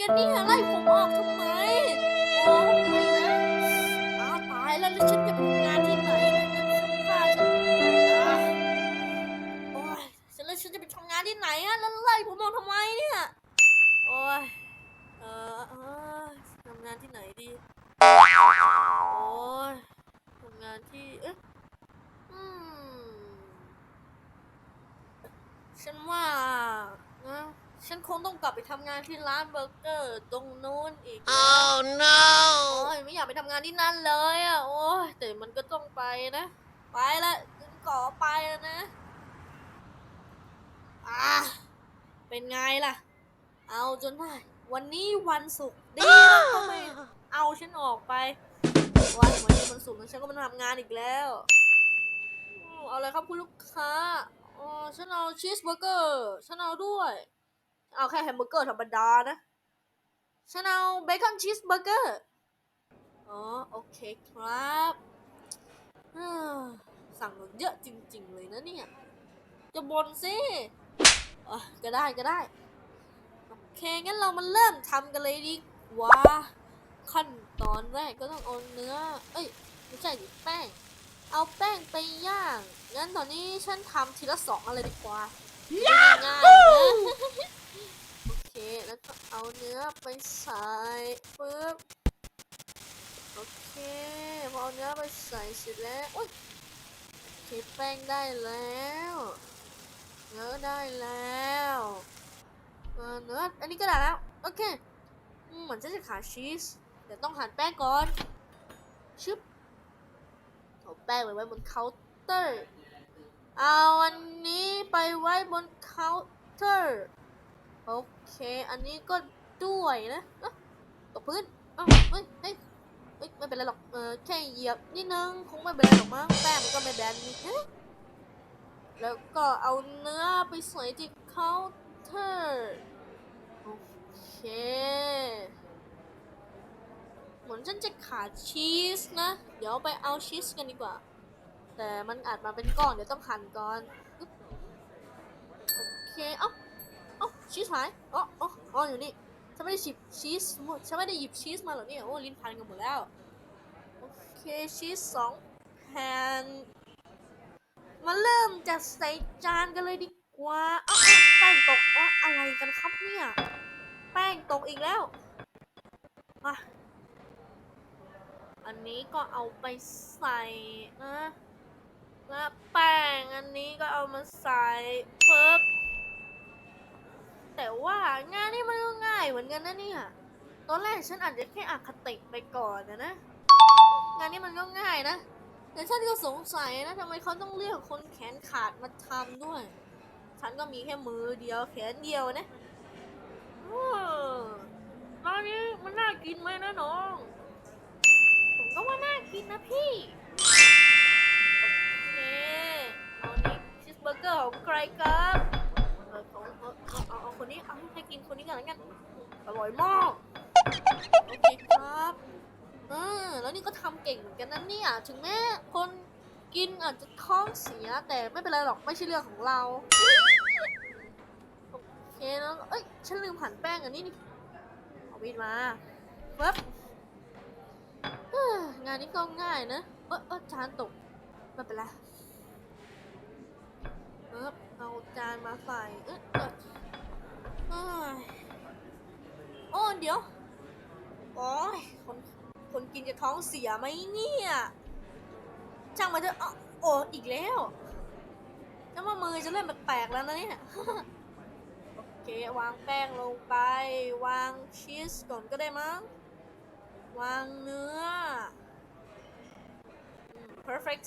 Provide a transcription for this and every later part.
กันเนี่ยไล่ผมออกทำไมโอ้ไมนะอ้าตายแล้วแล้วฉันจะไปทำงานที่ไหนเนี่ยฆ่าฉันอะโอ้ยฉันแล้วฉันจะไปทำงานที่ไหนอะแล้วไล่ผมออกทำไมเนี่ยโอ้ยเออเออทำงานที่ไหนดีโอ้ยทำงานที่เอ๊ะอืมฉันว่า ฉันคงต้องกลับไปทำงานที่ร้านเบอร์เกอร์ตรงนู้นอีก Oh no! โอ้ยไม่อยากไปทำงานที่นั่นเลยอะโอ้ยแต่มันก็ต้องไปนะ ไปละฉันขอไปแล้วนะอะเป็นไงล่ะ เอาจนได้วันนี้วันศุกร์ดีนะก็ไม่เอาฉันออกไปวันวันนี้วันศุกร์นะฉันก็มาทำงานอีกแล้วอืมเอาอะไรครับคุณลูกค้าอ๋อฉันเอาชีสเบอร์เกอร์ ฉันเอาด้วย เอาแค่แฮมเบอร์เกอร์ธรรมดานะฉันเอาเบคอนชีสเบอร์เกอร์ อ๋อ โอเคครับอ่าสั่งเยอะจริง ๆ เลยนะเนี่ย จะบนสิอะก็ได้ก็ได้ โอเค งั้นเรามาเริ่มทำกันเลยดีกว่า ขั้นตอนแรกก็ต้องเอาเนื้อ เอ้ย ไม่ใช่ดิแป้ง เอาแป้งไปย่าง งั้นตอนนี้ฉันทำทีละสองอะไรดีกว่า ง่ายๆนะ โอเค แล้วก็เอาเนื้อไปใส่ปึ๊บ โอเค พอเอาเนื้อไปใส่เสร็จแล้วโอ๊ยเคแป้งได้แล้วเนื้อได้แล้วเออเนื้ออันนี้ก็ได้แล้ว โอเคมเหมือนจะจะขาดชีสเดี๋ยวต้องหั่นแป้งก่อน ชึบเอาแป้งไว้ไว้บนเคาน์เตอร์ เอาอันนี้ไปไว้บนเคาน์เตอร์ โอเค อันนี้ก็ด้วยนะตกพื้นเอ้าเฮ้ยเฮ้ยเฮ้ยไม่เป็นไรหรอก เออแค่เหยียบนิดนึงคงไม่เป็นไรหรอกมั้งแป้งมันก็ไม่แบนนี่แล้วก็เอาเนื้อไปใส่ที่เคาน์เตอร์โอเคเหมือนฉันจะขาดชีสนะ เดี๋ยวไปเอาชีสกันดีกว่า แต่มันอาจมาเป็นก้อนเดี๋ยวต้องหั่นก่อน โอเค เอาเอ้า ชีสหายอ๋ออ๋ออ๋ออยู่นี่ฉันไม่ได้หยิบชีสฉันไม่ได้หยิบชีสมาหรอเนี่ยโอ้ลิ้นพันกันหมดแล้วโอเคชีสสองแผ่นมาเริ่มจากใส่จานกันเลยดีกว่าอ้าเอ้าแป้งตกอ๋ออะไรกันครับเนี่ยแป้งตกอีกแล้วมาอันนี้ก็เอาไปใส่นะแล้วแป้งอันนี้ก็เอามาใส่ปึ๊บ แต่ว่างานนี้มันก็ง่าย เหมือนกันนะเนี่ย ตอนแรกฉันอาจจะแค่อคติไปก่อนนะนะ งานนี้มันก็ง่ายนะ แต่ฉันก็สงสัยนะทำไมเขาต้องเลือกคนแขนขาดมาทำด้วย ฉันก็มีแค่มือเดียวแขนเดียวนะเออร้านนี้มันน่ากินไหมนะน้อง ผมก็ว่าน่ากินนะพี่ โอเคเอานี่ชีสเบอร์เกอร์ของใครครับเออของเอาเอาเอาเอาคนนี้เอาให้กินคนนี้กันแล้วกัน อร่อยมาก โอเคครับเออแล้วนี่ก็ทำเก่งเหมือนกันนะเนี่ย ถึงแม้คนกินอาจจะท้องเสียแต่ไม่เป็นไรหรอกไม่ใช่เรื่องของเรา โอเคแล้ว เอ้ย ฉันลืมหั่นแป้งอันนี้นี่ เอาวิดมาปึ๊บเอ้องานนี้ก็ง่ายนะ เออเออจานตก ไม่เป็นไรปึ๊บเอาจานมาใส่เอะเอะเอ้ยโอ้ เดี๋ยวโอ้ยคนคนกินจะท้องเสียไหมเนี่ยช่างมาเถอะอ้าวโอ้อีกแล้วแล้วว่ามือจะเริ่มแปลกๆแล้วนะเนี่ยโอเควางแป้งลงไป วางชีสก่อนก็ได้มั้งวางเนื้อ perfect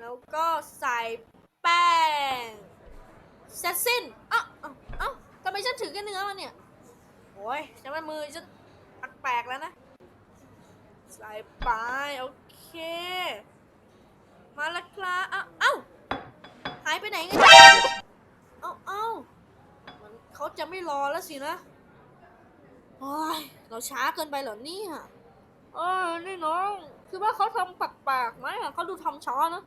แล้วก็ใส่แป้งเสร็จสิ้นอ้าเอ้าเอ้าทำไมฉันถือแค่เนื้อมาเนี่ย โอ้ยฉันว่ามือฉันแปลกๆแล้วนะ ใส่ไป โอเค มาและครับเอ้าเอ้าหายไปไหนกันเนี่ยเอ้าเอ้ามันเขาจะไม่รอแล้วสินะโอ้ยเราช้าเกินไปเหรอเนี่ยเออนี่น้อง คือว่าเขาทำปากๆไหมอะเขาดูทำช้านะ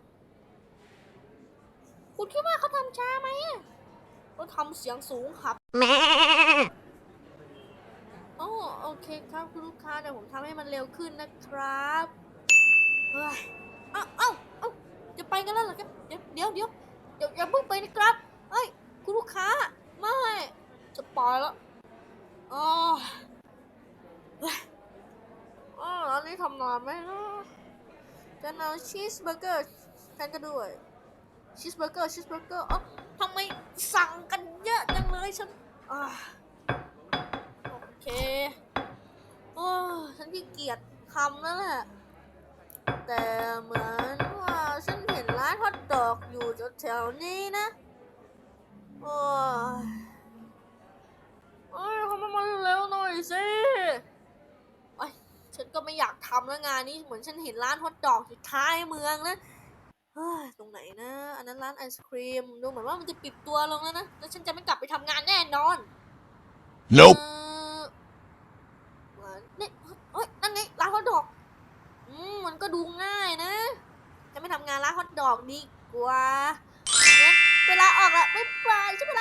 คุณคิดว่าเขาทำช้าไหมอะเขาทำเสียงสูงครับ Meh. อเคครับคุณลูกค้าเดี๋ยวผมทำให้มันเร็วขึ้นนะครับเฮ้ยเอ้าเอ้าเอ้าจะไปกันแล้วเหรอครับ เดี๋ยวเดี๋ยวเดี๋ยวเดี๋ยวอย่าเพิ่งไปนะครับเอ้ยคุณลูกค้าไม่จะไปแล้วอ๋ออ๋ออันนี้ทำนานไหมนะจะเอาชีสเบอร์เกอร์แทนกันด้วยชีสเบอร์เกอร์ชีสเบอร์เกอร์อ๋อทำไมสั่งกันเยอะจังเลยฉันอ่าโอเค โอ้ฉันขี้เกี ยจทำแล้วแหละแต่เหมือนว่าฉันเห็นร้านฮอทดอกอยู่แถวๆนี้นะ โอ้ยโอ้ยทำให้มันเร็วหน่อยสิโอ้ยฉันก็ไม่อยากทำแล้วงานนี้เหมือนฉันเห็นร้านฮอทดอกอยู่ท้ายเมืองนะเฮ้ยตรงไหนนะ อันนั้นร้านไอศครีม ดูเหมือนว่ามันจะปิดตัวลงแล้วนะ แล้วฉันจะไม่กลับไปทำงานแน่นอน Nope. เอ่อเหมือนนี่เฮ้ย นั่นไงร้านฮอทดอก อืม มัน ก็ดูง่ายนะ จะไม่ทำงานร้านฮอทดอกดีกว่า เวลาออกละไม่ไปฉันไป